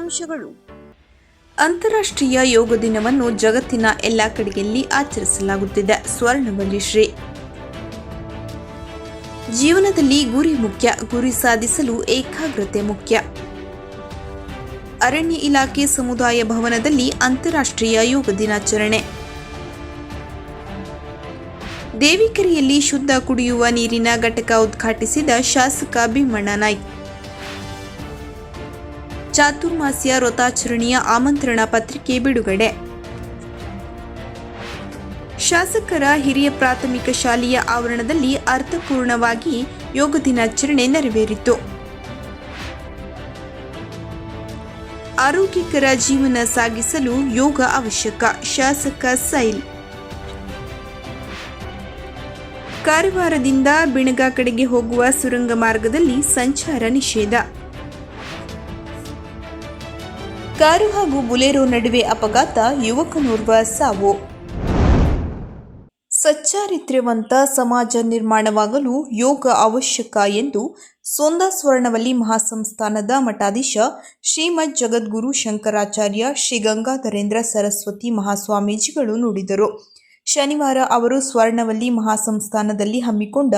ಮುಖ್ಯಾಂಶಗಳು ಅಂತಾರಾಷ್ಟ್ರೀಯ ಯೋಗ ದಿನವನ್ನು ಜಗತ್ತಿನ ಎಲ್ಲ ಕಡೆಯಲ್ಲಿ ಆಚರಿಸಲಾಗುತ್ತಿದೆ. ಸ್ವರ್ಣವಲ್ಲಿ ಶ್ರೀ ಜೀವನದಲ್ಲಿ ಗುರಿ ಮುಖ್ಯ, ಗುರಿ ಸಾಧಿಸಲು ಏಕಾಗ್ರತೆ ಮುಖ್ಯ. ಅರಣ್ಯ ಇಲಾಖೆ ಸಮುದಾಯ ಭವನದಲ್ಲಿ ಅಂತಾರಾಷ್ಟ್ರೀಯ ಯೋಗ ದಿನಾಚರಣೆ. ದೇವಿಕೆರೆಯಲ್ಲಿ ಶುದ್ಧ ಕುಡಿಯುವ ನೀರಿನ ಘಟಕ ಉದ್ಘಾಟಿಸಿದ ಶಾಸಕ ಭೀಮಣ್ಣ ನಾಯ್ಕ್. ಚಾತುರ್ಮಾಸ್ಯ ವ್ರತಾಚರಣೆಯ ಆಮಂತ್ರಣ ಪತ್ರಿಕೆ ಬಿಡುಗಡೆ. ಶಾಸಕರ ಹಿರಿಯ ಪ್ರಾಥಮಿಕ ಶಾಲೆಯ ಆವರಣದಲ್ಲಿ ಅರ್ಥಪೂರ್ಣವಾಗಿ ಯೋಗ ದಿನಾಚರಣೆ ನೆರವೇರಿತು. ಆರೋಗ್ಯಕರ ಜೀವನ ಸಾಗಿಸಲು ಯೋಗ ಅವಶ್ಯಕ, ಶಾಸಕ ಸೈಲ್. ಕಾರವಾರದಿಂದ ಬಿಣಗಾ ಕಡೆಗೆ ಹೋಗುವ ಸುರಂಗ ಮಾರ್ಗದಲ್ಲಿ ಸಂಚಾರ ನಿಷೇಧ. ಕಾರು ಹಾಗೂ ಬುಲೆರೋ ನಡುವೆ ಅಪಘಾತ ಯುವಕನೋರ್ವ ಸಾವು. ಸಚ್ಚಾರಿತ್ರ್ಯವಂತ ಸಮಾಜ ನಿರ್ಮಾಣವಾಗಲು ಯೋಗ ಅವಶ್ಯಕ ಎಂದು ಸೋಂದಾ ಸ್ವರ್ಣವಲ್ಲಿ ಮಹಾಸಂಸ್ಥಾನದ ಮಠಾಧೀಶ ಶ್ರೀಮದ್ ಜಗದ್ಗುರು ಶಂಕರಾಚಾರ್ಯ ಶ್ರೀ ಗಂಗಾಧರೇಂದ್ರ ಸರಸ್ವತಿ ಮಹಾಸ್ವಾಮೀಜಿಗಳು ನುಡಿದರು. ಶನಿವಾರ ಅವರು ಸ್ವರ್ಣವಲ್ಲಿ ಮಹಾಸಂಸ್ಥಾನದಲ್ಲಿ ಹಮ್ಮಿಕೊಂಡ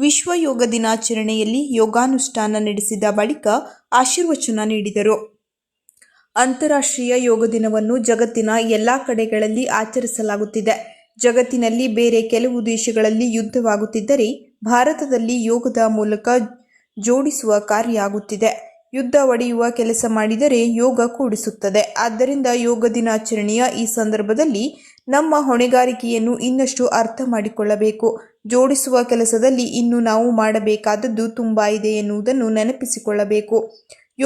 ವಿಶ್ವ ಯೋಗ ದಿನಾಚರಣೆಯಲ್ಲಿ ಯೋಗಾನುಷ್ಠಾನ ನಡೆಸಿದ ಬಳಿಕ ಆಶೀರ್ವಚನ ನೀಡಿದರು. ಅಂತಾರಾಷ್ಟ್ರೀಯ ಯೋಗ ದಿನವನ್ನು ಜಗತ್ತಿನ ಎಲ್ಲ ಕಡೆಗಳಲ್ಲಿ ಆಚರಿಸಲಾಗುತ್ತಿದೆ. ಜಗತ್ತಿನಲ್ಲಿ ಬೇರೆ ಕೆಲವು ದೇಶಗಳಲ್ಲಿ ಯುದ್ಧವಾಗುತ್ತಿದ್ದರೆ ಭಾರತದಲ್ಲಿ ಯೋಗದ ಮೂಲಕ ಜೋಡಿಸುವ ಕಾರ್ಯ ಆಗುತ್ತಿದೆ ಯುದ್ಧ ಒಡೆಯುವ ಕೆಲಸ ಮಾಡಿದರೆ ಯೋಗ ಕೂಡಿಸುತ್ತದೆ. ಆದ್ದರಿಂದ ಯೋಗ ದಿನಾಚರಣೆಯ ಈ ಸಂದರ್ಭದಲ್ಲಿ ನಮ್ಮ ಹೊಣೆಗಾರಿಕೆಯನ್ನು ಇನ್ನಷ್ಟು ಅರ್ಥ ಮಾಡಿಕೊಳ್ಳಬೇಕು. ಜೋಡಿಸುವ ಕೆಲಸದಲ್ಲಿ ಇನ್ನು ನಾವು ಮಾಡಬೇಕಾದದ್ದು ತುಂಬ ಇದೆ ಎನ್ನುವುದನ್ನು ನೆನಪಿಸಿಕೊಳ್ಳಬೇಕು.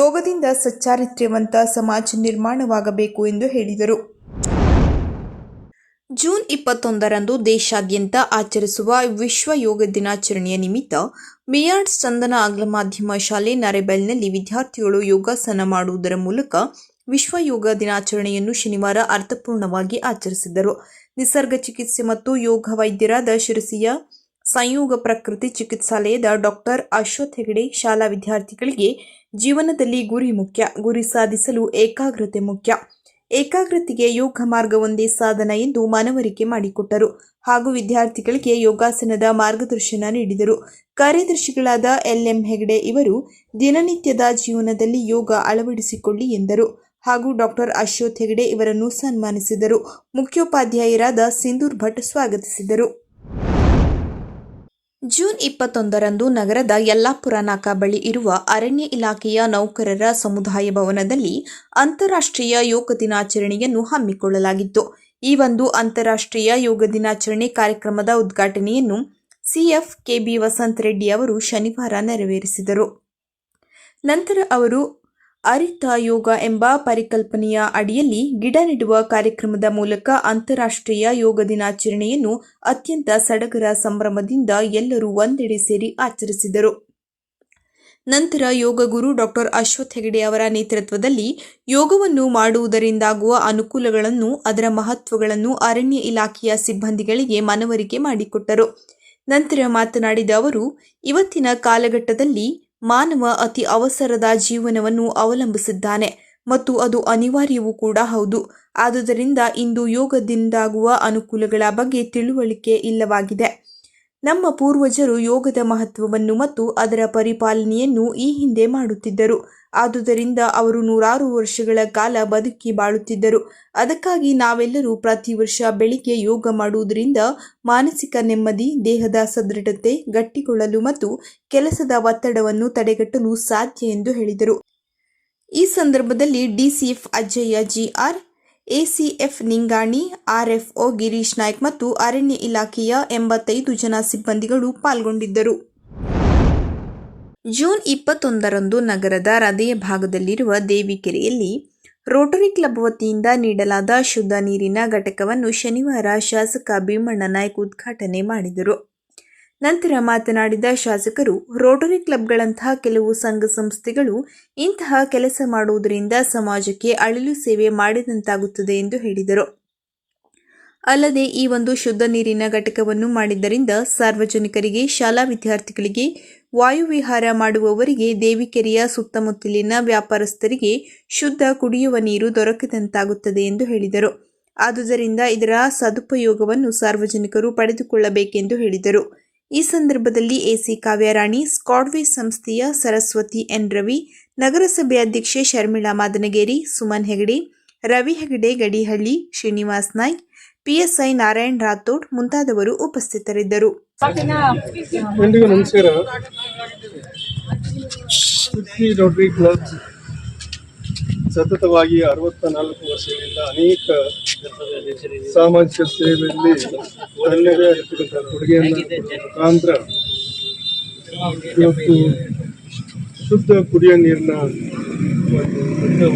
ಯೋಗದಿಂದ ಸಚ್ಚಾರಿತ್ರ್ಯವಂತ ಸಮಾಜ ನಿರ್ಮಾಣವಾಗಬೇಕು ಎಂದು ಹೇಳಿದರು. ಜೂನ್ ಇಪ್ಪತ್ತೊಂದರಂದು ದೇಶಾದ್ಯಂತ ಆಚರಿಸುವ ವಿಶ್ವ ಯೋಗ ದಿನಾಚರಣೆಯ ನಿಮಿತ್ತ ಮಿಯಾಡ್ ಚಂದನ ಆಂಗ್ಲ ಮಾಧ್ಯಮ ಶಾಲೆ ನರೇಬೆಲ್ನಲ್ಲಿ ವಿದ್ಯಾರ್ಥಿಗಳು ಯೋಗಾಸನ ಮಾಡುವುದರ ಮೂಲಕ ವಿಶ್ವ ಯೋಗ ದಿನಾಚರಣೆಯನ್ನು ಶನಿವಾರ ಅರ್ಥಪೂರ್ಣವಾಗಿ ಆಚರಿಸಿದರು. ನಿಸರ್ಗ ಚಿಕಿತ್ಸೆ ಮತ್ತು ಯೋಗ ವೈದ್ಯರಾದ ಶಿರಸಿಯ ಸಂಯೋಗ ಪ್ರಕೃತಿ ಚಿಕಿತ್ಸಾಲಯದ ಡಾಕ್ಟರ್ ಅಶ್ವಥ್ ಹೆಗಡೆ ಶಾಲಾ ವಿದ್ಯಾರ್ಥಿಗಳಿಗೆ ಜೀವನದಲ್ಲಿ ಗುರಿ ಮುಖ್ಯ, ಗುರಿ ಸಾಧಿಸಲು ಏಕಾಗ್ರತೆ ಮುಖ್ಯ. ಏಕಾಗ್ರತೆಗೆ ಯೋಗ ಮಾರ್ಗವೊಂದೇ ಸಾಧನ ಎಂದು ಮನವರಿಕೆ ಮಾಡಿಕೊಟ್ಟರು. ಹಾಗೂ ವಿದ್ಯಾರ್ಥಿಗಳಿಗೆ ಯೋಗಾಸನದ ಮಾರ್ಗದರ್ಶನ ನೀಡಿದರು. ಕಾರ್ಯದರ್ಶಿಗಳಾದ ಎಲ್ಎಂ ಹೆಗಡೆ ಇವರು ದಿನನಿತ್ಯದ ಜೀವನದಲ್ಲಿ ಯೋಗ ಅಳವಡಿಸಿಕೊಳ್ಳಿ ಎಂದರು. ಹಾಗೂ ಡಾಕ್ಟರ್ ಅಶ್ವಥ್ ಹೆಗಡೆ ಇವರನ್ನು ಸನ್ಮಾನಿಸಿದರು. ಮುಖ್ಯೋಪಾಧ್ಯಾಯರಾದ ಸಿಂಧೂರ್ ಭಟ್ ಸ್ವಾಗತಿಸಿದರು. ಜೂನ್ ಇಪ್ಪತ್ತೊಂದರಂದು ನಗರದ ಯಲ್ಲಾಪುರ ನಾಕಾ ಬಳಿ ಇರುವ ಅರಣ್ಯ ಇಲಾಖೆಯ ನೌಕರರ ಸಮುದಾಯ ಭವನದಲ್ಲಿ ಅಂತಾರಾಷ್ಟ್ರೀಯ ಯೋಗ ದಿನಾಚರಣೆಯನ್ನು ಹಮ್ಮಿಕೊಳ್ಳಲಾಗಿತ್ತು. ಈ ಒಂದು ಅಂತಾರಾಷ್ಟ್ರೀಯ ಯೋಗ ದಿನಾಚರಣೆ ಕಾರ್ಯಕ್ರಮದ ಉದ್ಘಾಟನೆಯನ್ನು ಸಿಎಫ್ ಕೆಬಿ ವಸಂತ್ ರೆಡ್ಡಿ ಅವರು ಶನಿವಾರ ನೆರವೇರಿಸಿದರು. ನಂತರ ಅವರು ಅರಿತ ಯೋಗ ಎಂಬ ಪರಿಕಲ್ಪನೆಯ ಅಡಿಯಲ್ಲಿ ಗಿಡ ನೆಡುವ ಕಾರ್ಯಕ್ರಮದ ಮೂಲಕ ಅಂತಾರಾಷ್ಟ್ರೀಯ ಯೋಗ ದಿನಾಚರಣೆಯನ್ನು ಅತ್ಯಂತ ಸಡಗರ ಸಂಭ್ರಮದಿಂದ ಎಲ್ಲರೂ ಒಂದೆಡೆ ಸೇರಿ ಆಚರಿಸಿದರು. ನಂತರ ಯೋಗ ಗುರು ಡಾಕ್ಟರ್ ಅಶ್ವಥ್ ಹೆಗಡೆ ಅವರ ನೇತೃತ್ವದಲ್ಲಿ ಯೋಗವನ್ನು ಮಾಡುವುದರಿಂದಾಗುವ ಅನುಕೂಲಗಳನ್ನು, ಅದರ ಮಹತ್ವಗಳನ್ನು ಅರಣ್ಯ ಇಲಾಖೆಯ ಸಿಬ್ಬಂದಿಗಳಿಗೆ ಮನವರಿಕೆ ಮಾಡಿಕೊಟ್ಟರು. ನಂತರ ಮಾತನಾಡಿದ ಅವರು, ಇವತ್ತಿನ ಕಾಲಘಟ್ಟದಲ್ಲಿ ಮಾನವ ಅತಿ ಅವಸರದ ಜೀವನವನ್ನು ಅವಲಂಬಿಸಿದ್ದಾನೆ ಮತ್ತು ಅದು ಅನಿವಾರ್ಯವೂ ಕೂಡ ಹೌದು. ಆದುದರಿಂದ ಇಂದು ಯೋಗದಿಂದಾಗುವ ಅನುಕೂಲಗಳ ಬಗ್ಗೆ ತಿಳುವಳಿಕೆ ಇಲ್ಲವಾಗಿದೆ. ನಮ್ಮ ಪೂರ್ವಜರು ಯೋಗದ ಮಹತ್ವವನ್ನು ಮತ್ತು ಅದರ ಪರಿಪಾಲನೆಯನ್ನು ಈ ಹಿಂದೆ ಮಾಡುತ್ತಿದ್ದರು. ಆದುದರಿಂದ ಅವರು ನೂರಾರು ವರ್ಷಗಳ ಕಾಲ ಬದುಕಿ ಬಾಳುತ್ತಿದ್ದರು. ಅದಕ್ಕಾಗಿ ನಾವೆಲ್ಲರೂ ಪ್ರತಿ ವರ್ಷ ಬೆಳಿಗ್ಗೆ ಯೋಗ ಮಾಡುವುದರಿಂದ ಮಾನಸಿಕ ನೆಮ್ಮದಿ, ದೇಹದ ಸದೃಢತೆ ಗಟ್ಟಿಗೊಳ್ಳಲು ಮತ್ತು ಕೆಲಸದ ಒತ್ತಡವನ್ನು ತಡೆಗಟ್ಟಲು ಸಾಧ್ಯ ಎಂದು ಹೇಳಿದರು. ಈ ಸಂದರ್ಭದಲ್ಲಿ DCF Ajjayya GR, ACF Ningani, RFO Girish Naik ಮತ್ತು ಅರಣ್ಯ ಇಲಾಖೆಯ ಎಂಬತ್ತೈದು ಜನ ಸಿಬ್ಬಂದಿಗಳು ಪಾಲ್ಗೊಂಡಿದ್ದರು. ಜೂನ್ ಇಪ್ಪತ್ತೊಂದರಂದು ನಗರದ ಹೃದಯ ಭಾಗದಲ್ಲಿರುವ ದೇವಿಕೆರೆಯಲ್ಲಿ ರೋಟರಿ ಕ್ಲಬ್ ವತಿಯಿಂದ ನೀಡಲಾದ ಶುದ್ಧ ನೀರಿನ ಘಟಕವನ್ನು ಶನಿವಾರ ಶಾಸಕ ಭೀಮಣ್ಣ ನಾಯ್ಕ ಉದ್ಘಾಟನೆ ಮಾಡಿದರು. ನಂತರ ಮಾತನಾಡಿದ ಶಾಸಕರು, ರೋಟರಿ ಕ್ಲಬ್ಗಳಂತಹ ಕೆಲವು ಸಂಘ ಸಂಸ್ಥೆಗಳು ಇಂತಹ ಕೆಲಸ ಮಾಡುವುದರಿಂದ ಸಮಾಜಕ್ಕೆ ಅಳಿಲು ಸೇವೆ ಮಾಡಿದಂತಾಗುತ್ತದೆ ಎಂದು ಹೇಳಿದರು. ಅಲ್ಲದೆ ಈ ಒಂದು ಶುದ್ಧ ನೀರಿನ ಘಟಕವನ್ನು ಮಾಡಿದ್ದರಿಂದ ಸಾರ್ವಜನಿಕರಿಗೆ, ಶಾಲಾ ವಿದ್ಯಾರ್ಥಿಗಳಿಗೆ, ವಾಯುವಿಹಾರ ಮಾಡುವವರಿಗೆ, ದೇವಿಕೆರೆಯ ಸುತ್ತಮುತ್ತಲಿನ ವ್ಯಾಪಾರಸ್ಥರಿಗೆ ಶುದ್ಧ ಕುಡಿಯುವ ನೀರು ದೊರಕದಂತಾಗುತ್ತದೆ ಎಂದು ಹೇಳಿದರು. ಆದುದರಿಂದ ಇದರ ಸದುಪಯೋಗವನ್ನು ಸಾರ್ವಜನಿಕರು ಪಡೆದುಕೊಳ್ಳಬೇಕೆಂದು ಹೇಳಿದರು. ಈ ಸಂದರ್ಭದಲ್ಲಿ ಎಸಿ ಕಾವ್ಯರಾಣಿ, ಸ್ಕಾಡ್ವಿ ಸಂಸ್ಥೆಯ ಸರಸ್ವತಿ ಎನ್. ರವಿ, ನಗರಸಭೆ ಅಧ್ಯಕ್ಷೆ ಶರ್ಮಿಳಾ ಮಾದನಗೇರಿ, ಸುಮನ್ ಹೆಗಡೆ, ರವಿ ಹೆಗಡೆ, ಗಡಿಹಳ್ಳಿ, ಶ್ರೀನಿವಾಸ್ ನಾಯ್ಕ್ ಪಿಎಸ್ಐ ನಾರಾಯಣ್ ರಾಥೋಡ್ ಮುಂತಾದವರು ಉಪಸ್ಥಿತರಿದ್ದರು. ಎಲ್ರಿಗೂ ನಮಸ್ಕಾರ. ಸುದ್ದಿ ರೋಟರಿ ಕ್ಲಬ್ ಸತತವಾಗಿ ಅರವತ್ತ ನಾಲ್ಕು ವರ್ಷಗಳಿಂದ ಅನೇಕ ಸಾಮಾಜಿಕ ಸೇವೆಯಲ್ಲಿ ತನ್ನದೇ ಆಗಿರ್ತಕ್ಕಂಥ ಕೊಡುಗೆಯನ್ನು ಮುಖಾಂತರ ಇವತ್ತು ಶುದ್ಧ ಕುಡಿಯ ನೀರಿನ ಒಂದು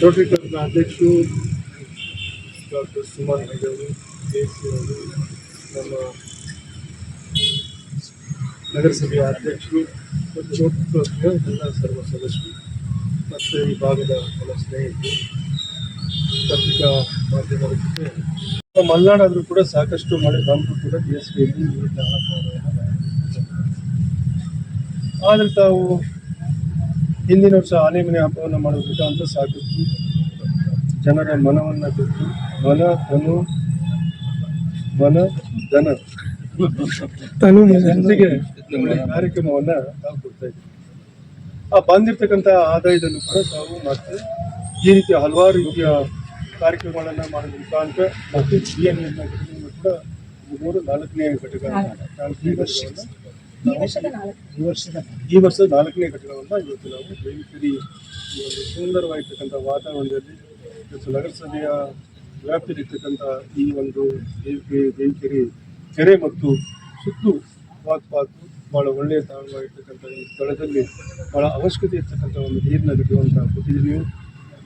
ರೋಟರಿ ಕ್ಲಬ್ನ ಅಧ್ಯಕ್ಷರು doctor Suman Hegde K C ಅವರು ನಮ್ಮ ನಗರಸಭೆಯ ಅಧ್ಯಕ್ಷರು ಮತ್ತು ರೋಟರಿ ಕ್ಲಬ್ನ ಎಲ್ಲ ಸರ್ವ ಸದಸ್ಯರು ಮತ್ತು ಈ ಭಾಗದ ಎಲ್ಲ ಸ್ನೇಹಿತರು, ಪತ್ರಿಕಾ ಮಾಧ್ಯಮದ ಜೊತೆ. ಮಲೆನಾಡಾದರೂ ಕೂಡ ಸಾಕಷ್ಟು ಮಳೆ ಬಂದರೂ ಕೂಡ ಬಿ ನೀರಿನ ಆಹಾರವನ್ನು ಆದರೆ ತಾವು ಹಿಂದಿನ ವರ್ಷ ಆನೆ ಮನೆ ಹಬ್ಬವನ್ನು ಮಾಡುವ ಮುಖಾಂತರ ಸಾಕಷ್ಟು ಜನರ ಮನವನ್ನು ಬಿಟ್ಟು ಮನ ತನು ಮನ ಧನ. ತನು ಜನರಿಗೆ ಕಾರ್ಯಕ್ರಮವನ್ನು ನಾವು ಕೊಡ್ತಾ ಇದ್ದೀವಿ. ಆ ಬಂದಿರ್ತಕ್ಕಂಥ ಆದಾಯದಲ್ಲೂ ಕೂಡ ನಾವು ಮತ್ತೆ ಈ ರೀತಿಯ ಹಲವಾರು ರೀತಿಯ ಕಾರ್ಯಕ್ರಮಗಳನ್ನು ಮಾಡೋದ್ರ ಮುಖಾಂತರ ಮತ್ತು ಬಿ ಎನ್ ಕೂಡ ಮೂರು ನಾಲ್ಕನೇ ಘಟಕ ನಾಲ್ಕನೇ ಈ ವರ್ಷದ ಈ ವರ್ಷದ ನಾಲ್ಕನೇ ಘಟಕವನ್ನ ಇವತ್ತು ನಾವು ಬೇವಿಕರಿ ಒಂದು ಸುಂದರವಾಗಿರ್ತಕ್ಕಂಥ ವಾತಾವರಣದಲ್ಲಿ ಇವತ್ತು ನಗರಸಭೆಯ ವ್ಯಾಪ್ತಿಯಲ್ಲಿರ್ತಕ್ಕಂಥ ಈ ಒಂದು ದೇವಿಕೆ ದೇವಿಕೆರೆ ಕೆರೆ ಮತ್ತು ಸುತ್ತು ವಾಕ್ಪಾತು ಬಹಳ ಒಳ್ಳೆಯ ತಾಣವಾಗಿರ್ತಕ್ಕಂಥ ಈ ಸ್ಥಳದಲ್ಲಿ ಬಹಳ ಅವಶ್ಯಕತೆ ಇರ್ತಕ್ಕಂಥ ಒಂದು ನೀರಿನ ಘಟಕವನ್ನು ಕೊಟ್ಟಿದ್ದೀವಿ.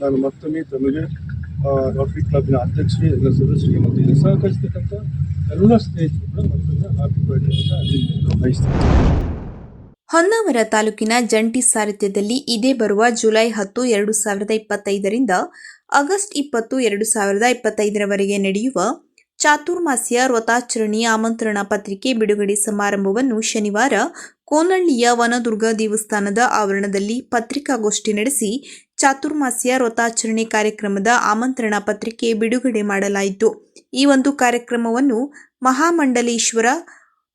ನಾನು ಮತ್ತೊಮ್ಮೆ ತಮಗೆ ರೋಟರಿ ಕ್ಲಬ್ನ ಅಧ್ಯಕ್ಷರು ಎಲ್ಲ ಸದಸ್ಯರಿಗೆ ಮತ್ತು ಇಲ್ಲಿ ಸಹಕರಿಸ್ತಕ್ಕಂಥ ಹೊನ್ನಾವರ ತಾಲೂಕಿನ ಜಂಟಿ ಸಾರಥ್ಯದಲ್ಲಿ ಇದೇ ಬರುವ ಜುಲೈ ಹತ್ತು, ಎರಡು ಸಾವಿರದ ಇಪ್ಪತ್ತೈದರಿಂದ ಆಗಸ್ಟ್ ಇಪ್ಪತ್ತು, ಎರಡು ಸಾವಿರದ ಇಪ್ಪತ್ತೈದರವರೆಗೆ ನಡೆಯುವ ಚಾತುರ್ಮಾಸ್ಯ ವ್ರತಾಚರಣೆ ಆಮಂತ್ರಣ ಪತ್ರಿಕೆ ಬಿಡುಗಡೆ ಸಮಾರಂಭವನ್ನು ಶನಿವಾರ ಕೋನಳ್ಳಿಯ ವನದುರ್ಗ ದೇವಸ್ಥಾನದ ಆವರಣದಲ್ಲಿ ಪತ್ರಿಕಾಗೋಷ್ಠಿ ನಡೆಸಿ ಚಾತುರ್ಮಾಸ್ಯ ವ್ರತಾಚರಣೆ ಕಾರ್ಯಕ್ರಮದ ಆಮಂತ್ರಣ ಪತ್ರಿಕೆ ಬಿಡುಗಡೆ ಮಾಡಲಾಯಿತು. ಈ ಒಂದು ಕಾರ್ಯಕ್ರಮವನ್ನು ಮಹಾಮಂಡಲೇಶ್ವರ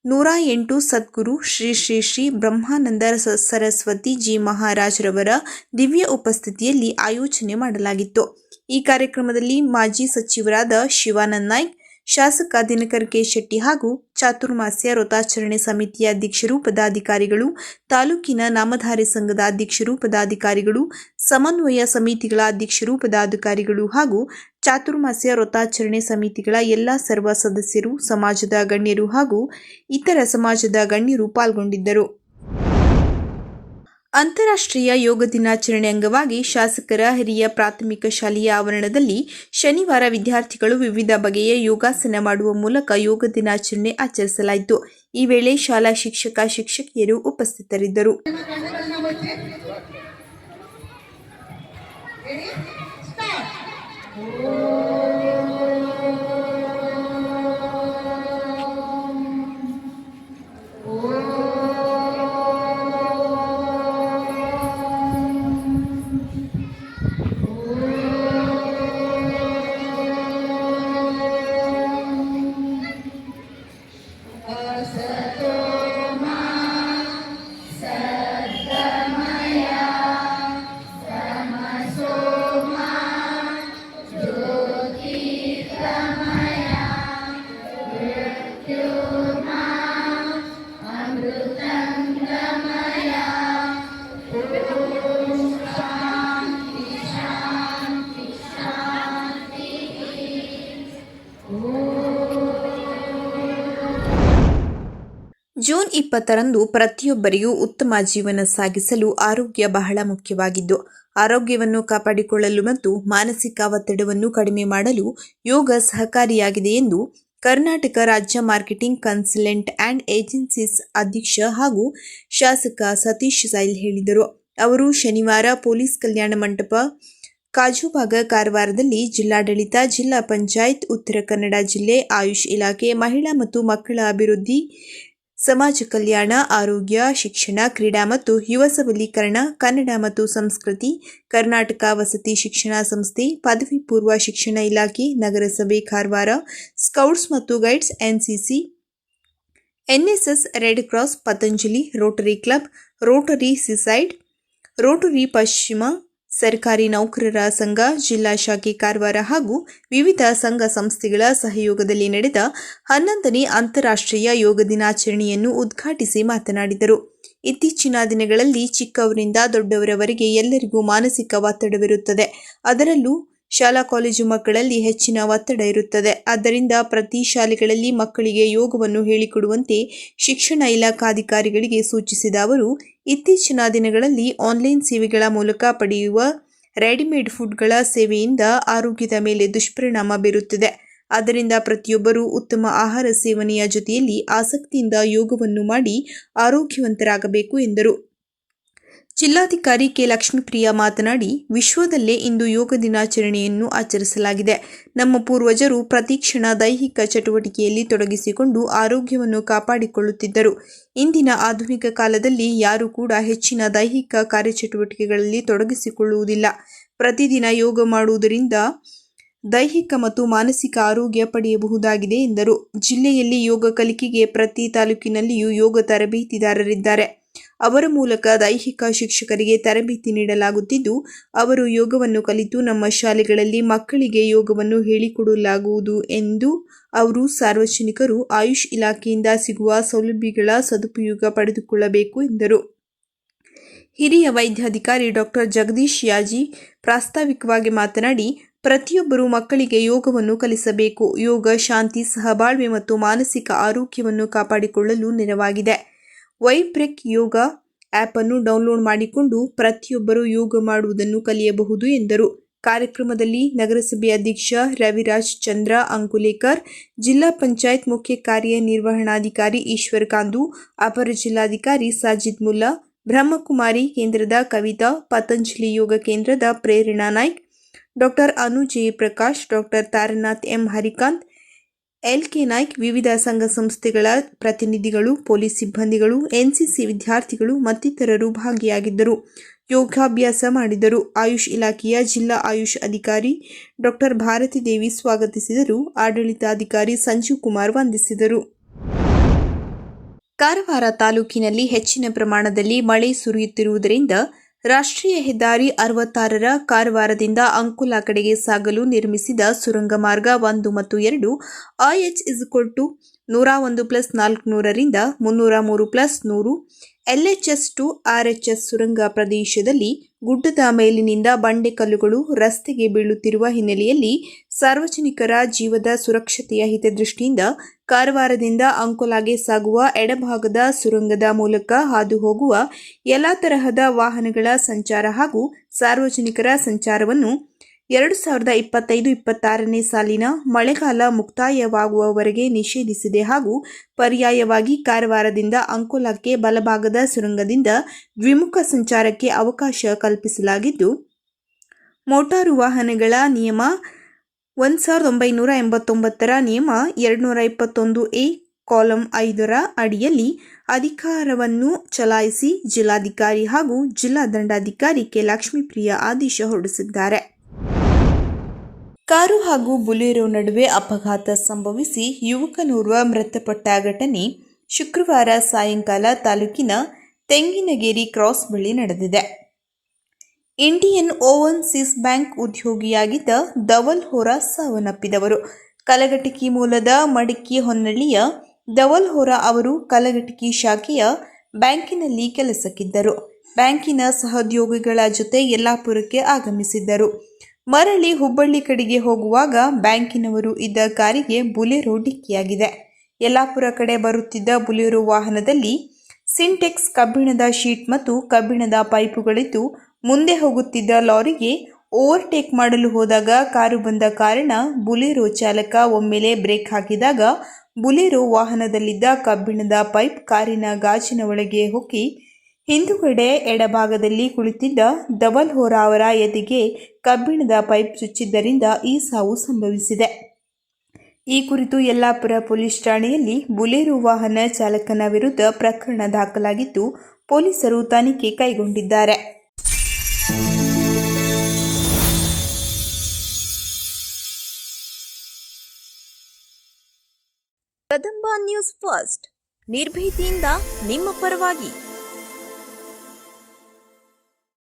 ನೂರ ಎಂಟು ಸದ್ಗುರು ಶ್ರೀ ಶ್ರೀ ಶ್ರೀ ಬ್ರಹ್ಮಾನಂದ ಸರಸ್ವತಿ ಜಿ ಮಹಾರಾಜರವರ ದಿವ್ಯ ಉಪಸ್ಥಿತಿಯಲ್ಲಿ ಆಯೋಜನೆ ಮಾಡಲಾಗಿತ್ತು. ಈ ಕಾರ್ಯಕ್ರಮದಲ್ಲಿ ಮಾಜಿ ಸಚಿವರಾದ ಶಿವಾನಂದ್ ನಾಯ್ಕ್, ಶಾಸಕ ದಿನಕರ್ ಕೆ ಶೆಟ್ಟಿ ಹಾಗೂ ಚಾತುರ್ಮಾಸ್ಯ ವ್ರತಾಚರಣೆ ಸಮಿತಿಯ ಅಧ್ಯಕ್ಷರು, ಪದಾಧಿಕಾರಿಗಳು, ತಾಲೂಕಿನ ನಾಮಧಾರಿ ಸಂಘದ ಅಧ್ಯಕ್ಷರು, ಪದಾಧಿಕಾರಿಗಳು, ಸಮನ್ವಯ ಸಮಿತಿಗಳ ಅಧ್ಯಕ್ಷರು, ಪದಾಧಿಕಾರಿಗಳು ಹಾಗೂ ಚಾತುರ್ಮಾಸ್ಯ ವ್ರತಾಚರಣೆ ಸಮಿತಿಗಳ ಎಲ್ಲ ಸರ್ವ ಸದಸ್ಯರು, ಸಮಾಜದ ಗಣ್ಯರು ಹಾಗೂ ಇತರ ಸಮಾಜದ ಗಣ್ಯರು ಪಾಲ್ಗೊಂಡಿದ್ದರು. ಅಂತಾರಾಷ್ಟ್ರೀಯ ಯೋಗ ದಿನಾಚರಣೆ ಅಂಗವಾಗಿ ಶಾಸಕರ ಹಿರಿಯ ಪ್ರಾಥಮಿಕ ಶಾಲೆಯ ಆವರಣದಲ್ಲಿ ಶನಿವಾರ ವಿದ್ಯಾರ್ಥಿಗಳು ವಿವಿಧ ಬಗೆಯ ಯೋಗಾಸನ ಮಾಡುವ ಮೂಲಕ ಯೋಗ ದಿನಾಚರಣೆ ಆಚರಿಸಲಾಯಿತು. ಈ ವೇಳೆ ಶಾಲಾ ಶಿಕ್ಷಕ, ಶಿಕ್ಷಕಿಯರು ಉಪಸ್ಥಿತರಿದ್ದರು. Essa é ಜೂನ್ ಇಪ್ಪತ್ತರಂದು ಪ್ರತಿಯೊಬ್ಬರಿಗೂ ಉತ್ತಮ ಜೀವನ ಸಾಗಿಸಲು ಆರೋಗ್ಯ ಬಹಳ ಮುಖ್ಯವಾಗಿದ್ದು, ಆರೋಗ್ಯವನ್ನು ಕಾಪಾಡಿಕೊಳ್ಳಲು ಮತ್ತು ಮಾನಸಿಕ ಒತ್ತಡವನ್ನು ಕಡಿಮೆ ಮಾಡಲು ಯೋಗ ಸಹಕಾರಿಯಾಗಿದೆ ಎಂದು ಕರ್ನಾಟಕ ರಾಜ್ಯ ಮಾರ್ಕೆಟಿಂಗ್ ಕನ್ಸಲೆಂಟ್ ಆ್ಯಂಡ್ ಏಜೆನ್ಸೀಸ್ ಅಧ್ಯಕ್ಷ ಹಾಗೂ ಶಾಸಕ ಸತೀಶ್ ಸೈಲ್ ಹೇಳಿದರು. ಅವರು ಶನಿವಾರ ಪೊಲೀಸ್ ಕಲ್ಯಾಣ ಮಂಟಪ ಕಾಜುಬಾಗ ಕಾರವಾರದಲ್ಲಿ ಜಿಲ್ಲಾಡಳಿತ, ಜಿಲ್ಲಾ ಪಂಚಾಯತ್, ಉತ್ತರ ಕನ್ನಡ ಜಿಲ್ಲೆ, ಆಯುಷ್ ಇಲಾಖೆ, ಮಹಿಳಾ ಮತ್ತು ಮಕ್ಕಳ ಅಭಿವೃದ್ಧಿ ಸಮಾಜ ಕಲ್ಯಾಣ, ಆರೋಗ್ಯ, ಶಿಕ್ಷಣ, ಕ್ರೀಡಾ ಮತ್ತು ಯುವ ಸಬಲೀಕರಣ, ಕನ್ನಡ ಮತ್ತು ಸಂಸ್ಕೃತಿ, ಕರ್ನಾಟಕ ವಸತಿ ಶಿಕ್ಷಣ ಸಂಸ್ಥೆ, ಪದವಿ ಪೂರ್ವ ಶಿಕ್ಷಣ ಇಲಾಖೆ, ನಗರಸಭೆ ಕಾರವಾರ, ಸ್ಕೌಟ್ಸ್ ಮತ್ತು guides NCC, NSS, red cross, Patanjali, rotary club, rotary seaside, rotary ಪಶ್ಚಿಮ ಸರ್ಕಾರಿ ನೌಕರರ ಸಂಘ, ಜಿಲ್ಲಾ ಶಾಖೆ ಕಾರವಾರ ಹಾಗೂ ವಿವಿಧ ಸಂಘ ಸಂಸ್ಥೆಗಳ ಸಹಯೋಗದಲ್ಲಿ ನಡೆದ ಹನ್ನೊಂದನೇ ಅಂತಾರಾಷ್ಟ್ರೀಯ ಯೋಗ ದಿನಾಚರಣೆಯನ್ನು ಉದ್ಘಾಟಿಸಿ ಮಾತನಾಡಿದರು. ಇತ್ತೀಚಿನ ದಿನಗಳಲ್ಲಿ ಚಿಕ್ಕವರಿಂದ ದೊಡ್ಡವರವರೆಗೆ ಎಲ್ಲರಿಗೂ ಮಾನಸಿಕ ಒತ್ತಡವಿರುತ್ತದೆ. ಅದರಲ್ಲೂ ಶಾಲಾ ಕಾಲೇಜು ಮಕ್ಕಳಲ್ಲಿ ಹೆಚ್ಚಿನ ಒತ್ತಡ ಇರುತ್ತದೆ. ಆದ್ದರಿಂದ ಪ್ರತಿ ಶಾಲೆಗಳಲ್ಲಿ ಮಕ್ಕಳಿಗೆ ಯೋಗವನ್ನು ಹೇಳಿಕೊಡುವಂತೆ ಶಿಕ್ಷಣ ಇಲಾಖಾಧಿಕಾರಿಗಳಿಗೆ ಸೂಚಿಸಿದ ಅವರು, ಇತ್ತೀಚಿನ ದಿನಗಳಲ್ಲಿ ಆನ್ಲೈನ್ ಸೇವೆಗಳ ಮೂಲಕ ಪಡೆಯುವ ರೆಡಿಮೇಡ್ ಫುಡ್ಗಳ ಸೇವೆಯಿಂದ ಆರೋಗ್ಯದ ಮೇಲೆ ದುಷ್ಪರಿಣಾಮ ಬೀರುತ್ತಿದೆ. ಆದ್ದರಿಂದ ಪ್ರತಿಯೊಬ್ಬರೂ ಉತ್ತಮ ಆಹಾರ ಸೇವನೆಯ ಜೊತೆಯಲ್ಲಿ ಆಸಕ್ತಿಯಿಂದ ಯೋಗವನ್ನು ಮಾಡಿ ಆರೋಗ್ಯವಂತರಾಗಬೇಕು ಎಂದರು. ಜಿಲ್ಲಾಧಿಕಾರಿ ಕೆ. ಲಕ್ಷ್ಮೀಪ್ರಿಯ ಮಾತನಾಡಿ, ವಿಶ್ವದಲ್ಲೇ ಇಂದು ಯೋಗ ದಿನಾಚರಣೆಯನ್ನು ಆಚರಿಸಲಾಗಿದೆ. ನಮ್ಮ ಪೂರ್ವಜರು ಪ್ರತಿಕ್ಷಣ ದೈಹಿಕ ಚಟುವಟಿಕೆಯಲ್ಲಿ ತೊಡಗಿಸಿಕೊಂಡು ಆರೋಗ್ಯವನ್ನು ಕಾಪಾಡಿಕೊಳ್ಳುತ್ತಿದ್ದರು. ಇಂದಿನ ಆಧುನಿಕ ಕಾಲದಲ್ಲಿ ಯಾರೂ ಕೂಡ ಹೆಚ್ಚಿನ ದೈಹಿಕ ಕಾರ್ಯಚಟುವಟಿಕೆಗಳಲ್ಲಿ ತೊಡಗಿಸಿಕೊಳ್ಳುವುದಿಲ್ಲ. ಪ್ರತಿದಿನ ಯೋಗ ಮಾಡುವುದರಿಂದ ದೈಹಿಕ ಮತ್ತು ಮಾನಸಿಕ ಆರೋಗ್ಯ ಪಡೆಯಬಹುದಾಗಿದೆ ಎಂದರು. ಜಿಲ್ಲೆಯಲ್ಲಿ ಯೋಗ ಕಲಿಕೆಗೆ ಪ್ರತಿ ತಾಲೂಕಿನಲ್ಲಿಯೂ ಯೋಗ ತರಬೇತಿದಾರರಿದ್ದಾರೆ. ಅವರ ಮೂಲಕ ದೈಹಿಕ ಶಿಕ್ಷಕರಿಗೆ ತರಬೇತಿ ನೀಡಲಾಗುತ್ತಿದ್ದು, ಅವರು ಯೋಗವನ್ನು ಕಲಿತು ನಮ್ಮ ಶಾಲೆಗಳಲ್ಲಿ ಮಕ್ಕಳಿಗೆ ಯೋಗವನ್ನು ಹೇಳಿಕೊಡಲಾಗುವುದು ಎಂದು ಅವರು ಸಾರ್ವಜನಿಕರು ಆಯುಷ್ ಇಲಾಖೆಯಿಂದ ಸಿಗುವ ಸೌಲಭ್ಯಗಳ ಸದುಪಯೋಗ ಪಡೆದುಕೊಳ್ಳಬೇಕು ಎಂದರು. ಹಿರಿಯ ವೈದ್ಯಾಧಿಕಾರಿ ಡಾಕ್ಟರ್ ಜಗದೀಶ್ ಯಾಜಿ ಪ್ರಾಸ್ತಾವಿಕವಾಗಿ ಮಾತನಾಡಿ, ಪ್ರತಿಯೊಬ್ಬರು ಮಕ್ಕಳಿಗೆ ಯೋಗವನ್ನು ಕಲಿಸಬೇಕು. ಯೋಗ, ಶಾಂತಿ, ಸಹಬಾಳ್ವೆ ಮತ್ತು ಮಾನಸಿಕ ಆರೋಗ್ಯವನ್ನು ಕಾಪಾಡಿಕೊಳ್ಳಲು ನೆರವಾಗಿದೆ. ವೈಬ್ರೆಕ್ ಯೋಗ ಆ್ಯಪನ್ನು ಡೌನ್ಲೋಡ್ ಮಾಡಿಕೊಂಡು ಪ್ರತಿಯೊಬ್ಬರು ಯೋಗ ಮಾಡುವುದನ್ನು ಕಲಿಯಬಹುದು ಎಂದರು. ಕಾರ್ಯಕ್ರಮದಲ್ಲಿ ನಗರಸಭೆ ಅಧ್ಯಕ್ಷ ರವಿರಾಜ್ ಚಂದ್ರ ಅಂಕುಲೇಕರ್, ಜಿಲ್ಲಾ ಪಂಚಾಯತ್ ಮುಖ್ಯ ಕಾರ್ಯನಿರ್ವಹಣಾಧಿಕಾರಿ ಈಶ್ವರ್ ಕಾಂದು, ಅಪರ ಜಿಲ್ಲಾಧಿಕಾರಿ ಸಾಜಿದ್ ಮುಲ್ಲಾ, ಬ್ರಹ್ಮಕುಮಾರಿ ಕೇಂದ್ರದ ಕವಿತಾ, ಪತಂಜಲಿ ಯೋಗ ಕೇಂದ್ರದ Prerana Naik, doctor Anu Jayaprakash doctor Taranath M Harikant L K Naik ವಿವಿಧ ಸಂಘ ಸಂಸ್ಥೆಗಳ ಪ್ರತಿನಿಧಿಗಳು, ಪೊಲೀಸ್ ಸಿಬ್ಬಂದಿಗಳು, ಎನ್ಸಿಸಿ ವಿದ್ಯಾರ್ಥಿಗಳು ಮತ್ತಿತರರು ಭಾಗಿಯಾಗಿದ್ದರು. ಯೋಗಾಭ್ಯಾಸ ಮಾಡಿದರು. ಆಯುಷ್ ಇಲಾಖೆಯ ಜಿಲ್ಲಾ ಆಯುಷ್ ಅಧಿಕಾರಿ ಡಾಕ್ಟರ್ ಭಾರತಿ ದೇವಿ ಸ್ವಾಗತಿಸಿದರು. ಆಡಳಿತಾಧಿಕಾರಿ ಸಂಜೀವ್ ಕುಮಾರ್ ವಂದಿಸಿದರು. ಕಾರವಾರ ತಾಲೂಕಿನಲ್ಲಿ ಹೆಚ್ಚಿನ ಪ್ರಮಾಣದಲ್ಲಿ ಮಳೆ ಸುರಿಯುತ್ತಿರುವುದರಿಂದ ರಾಷ್ಟ್ರೀಯ ಹೆದ್ದಾರಿ ಅರವತ್ತಾರರ ಕಾರವಾರದಿಂದ ಅಂಕೋಲಾ ಕಡೆಗೆ ಸಾಗಲು ನಿರ್ಮಿಸಿದ ಸುರಂಗ ಮಾರ್ಗ ಒಂದು ಮತ್ತು ಎರಡು ಐಎಚ್ ಇಸ್ಕೊಲ್ ಟು ನೂರ ಒಂದು ಪ್ಲಸ್ ನಾಲ್ಕುನೂರರಿಂದ ಮುನ್ನೂರ ಮೂರು ಪ್ಲಸ್ ನೂರು ಎಲ್ಎಚ್ಎಸ್ ಟು ಆರ್ಎಚ್ಎಸ್ ಸುರಂಗ ಪ್ರದೇಶದಲ್ಲಿ ಗುಡ್ಡದ ಮೇಲಿನಿಂದ ಬಂಡೆಕಲ್ಲುಗಳು ರಸ್ತೆಗೆ ಬೀಳುತ್ತಿರುವ ಹಿನ್ನೆಲೆಯಲ್ಲಿ ಸಾರ್ವಜನಿಕರ ಜೀವದ ಸುರಕ್ಷತೆಯ ಹಿತದೃಷ್ಟಿಯಿಂದ ಕಾರವಾರದಿಂದ ಅಂಕೋಲಾಗೆ ಸಾಗುವ ಎಡಭಾಗದ ಸುರಂಗದ ಮೂಲಕ ಹಾದು ಹೋಗುವ ಎಲ್ಲ ತರಹದ ವಾಹನಗಳ ಸಂಚಾರ ಹಾಗೂ ಸಾರ್ವಜನಿಕರ ಸಂಚಾರವನ್ನು ಎರಡು ಸಾವಿರದ ಇಪ್ಪತ್ತೈದು ಇಪ್ಪತ್ತಾರನೇ ಸಾಲಿನ ಮಳೆಗಾಲ ಮುಕ್ತಾಯವಾಗುವವರೆಗೆ ನಿಷೇಧಿಸಿದೆ ಹಾಗೂ ಪರ್ಯಾಯವಾಗಿ ಕಾರವಾರದಿಂದ ಅಂಕೋಲಾಕ್ಕೆ ಬಲಭಾಗದ ಸುರಂಗದಿಂದ ದ್ವಿಮುಖ ಸಂಚಾರಕ್ಕೆ ಅವಕಾಶ ಕಲ್ಪಿಸಲಾಗಿದ್ದು, ಮೋಟಾರು ವಾಹನಗಳ ನಿಯಮ ಒಂದು ಸಾವಿರದ ಒಂಬೈನೂರ ಎಂಬತ್ತೊಂಬತ್ತರ ನಿಯಮ ಎರಡುನೂರ ಇಪ್ಪತ್ತೊಂದು ಎ ಕಾಲಂ ಐದರ ಅಡಿಯಲ್ಲಿ ಅಧಿಕಾರವನ್ನು ಚಲಾಯಿಸಿ ಜಿಲ್ಲಾಧಿಕಾರಿ ಹಾಗೂ ಜಿಲ್ಲಾ ದಂಡಾಧಿಕಾರಿ ಕೆ ಲಕ್ಷ್ಮೀಪ್ರಿಯ ಆದೇಶ ಹೊರಡಿಸಿದ್ದಾರೆ. ಕಾರು ಹಾಗೂ ಬುಲೆರೋ ನಡುವೆ ಅಪಘಾತ ಸಂಭವಿಸಿ ಯುವಕನೋರ್ವ ಮೃತಪಟ್ಟ ಘಟನೆ ಶುಕ್ರವಾರ ಸಾಯಂಕಾಲ ತಾಲೂಕಿನ ತೆಂಗಿನಗೇರಿ ಕ್ರಾಸ್ ಬಳಿ ನಡೆದಿದೆ. ಇಂಡಿಯನ್ ಓವನ್ಸೀಸ್ ಬ್ಯಾಂಕ್ ಉದ್ಯೋಗಿಯಾಗಿದ್ದ ಧವಲ್ ಹೋರಾ ಸಾವನ್ನಪ್ಪಿದವರು. ಕಲಘಟಕಿ ಮೂಲದ ಮಡಿಕಿ ಹೊನ್ನಳ್ಳಿಯ ಧವಲ್ ಹೋರಾ ಅವರು ಕಲಘಟಕಿ ಶಾಖೆಯ ಬ್ಯಾಂಕಿನಲ್ಲಿ ಕೆಲಸಕ್ಕಿದ್ದರು. ಬ್ಯಾಂಕಿನ ಸಹೋದ್ಯೋಗಿಗಳ ಜೊತೆ ಯಲ್ಲಾಪುರಕ್ಕೆ ಆಗಮಿಸಿದ್ದರು. ಮರಳಿ ಹುಬ್ಬಳ್ಳಿ ಕಡೆಗೆ ಹೋಗುವಾಗ ಬ್ಯಾಂಕಿನವರು ಇದ್ದ ಕಾರಿಗೆ ಬುಲೆರೋ ಡಿಕ್ಕಿಯಾಗಿದೆ. ಯಲ್ಲಾಪುರ ಕಡೆ ಬರುತ್ತಿದ್ದ ಬುಲೆರೋ ವಾಹನದಲ್ಲಿ ಸಿಂಟೆಕ್ಸ್ ಕಬ್ಬಿಣದ ಶೀಟ್ ಮತ್ತು ಕಬ್ಬಿಣದ ಪೈಪುಗಳಿದ್ದು ಮುಂದೆ ಹೋಗುತ್ತಿದ್ದ ಲಾರಿಗೆ ಓವರ್ಟೇಕ್ ಮಾಡಲು ಹೋದಾಗ ಕಾರು ಬಂದ ಕಾರಣ ಬುಲೆರೋ ಚಾಲಕ ಒಮ್ಮೆಲೆ ಬ್ರೇಕ್ ಹಾಕಿದಾಗ ಬುಲೆರೋ ವಾಹನದಲ್ಲಿದ್ದ ಕಬ್ಬಿಣದ ಪೈಪ್ ಕಾರಿನ ಗಾಜಿನ ಒಳಗೆ ಹೊಕ್ಕಿ ಹಿಂದುಗಡೆ ಎಡಭಾಗದಲ್ಲಿ ಕುಳಿತಿದ್ದ ಧವಲ್ ಹೋರಾ ಅವರ ಎದೆಗೆ ಕಬ್ಬಿಣದ ಪೈಪ್ ಚುಚ್ಚಿದ್ದರಿಂದ ಈ ಸಾವು ಸಂಭವಿಸಿದೆ. ಈ ಕುರಿತು ಯಲ್ಲಾಪುರ ಪೊಲೀಸ್ ಠಾಣೆಯಲ್ಲಿ ಬುಲೆರೋ ವಾಹನ ಚಾಲಕನ ವಿರುದ್ಧ ಪ್ರಕರಣ ದಾಖಲಾಗಿದ್ದು, ಪೊಲೀಸರು ತನಿಖೆ ಕೈಗೊಂಡಿದ್ದಾರೆ. Kadamba news first. ನಿರ್ಭೀತಿಯಿಂದ ನಿಮ್ಮ ಪರವಾಗಿ.